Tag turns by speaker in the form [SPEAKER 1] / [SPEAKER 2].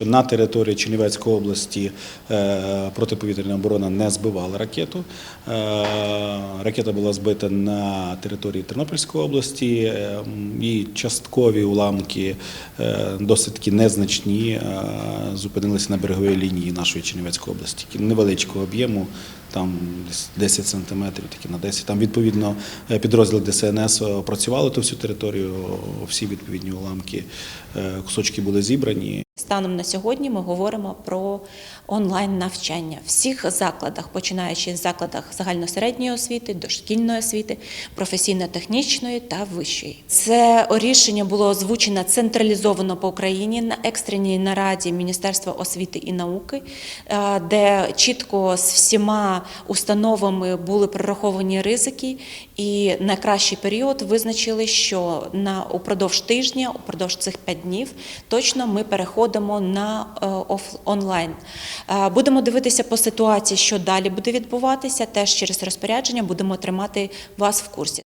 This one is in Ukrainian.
[SPEAKER 1] На території Чернівецької області е, протиповітряна оборона не збивала ракету. Е, Ракета була збита на території Тернопільської області. Її І часткові уламки е, досить таки незначні е, зупинилися на береговій лінії нашої Чернівецької області. Невеличкого об'єму, там десь 10 сантиметрів, такі на 10. Там відповідно е, підрозділи ДСНС опрацювали ту всю територію. Всі відповідні уламки, е, кусочки були зібрані.
[SPEAKER 2] Станом на сьогодні ми говоримо про онлайн навчання всіх закладах, починаючи з закладах загальносередньої освіти, дошкільної освіти, професійно-технічної та вищої. Це рішення було озвучено централізовано по Україні на екстреній нараді Міністерства освіти і науки, е, де чітко з всіма установами були прораховані ризики, і найкращий період визначили, що на упродовж тижня, упродовж цих п'ять днів, точно ми переходимо на е, онлайн. Е, Будемо дивитися по ситуації, що далі буде відбуватися. Теж через розпорядження будемо тримати вас в курсі.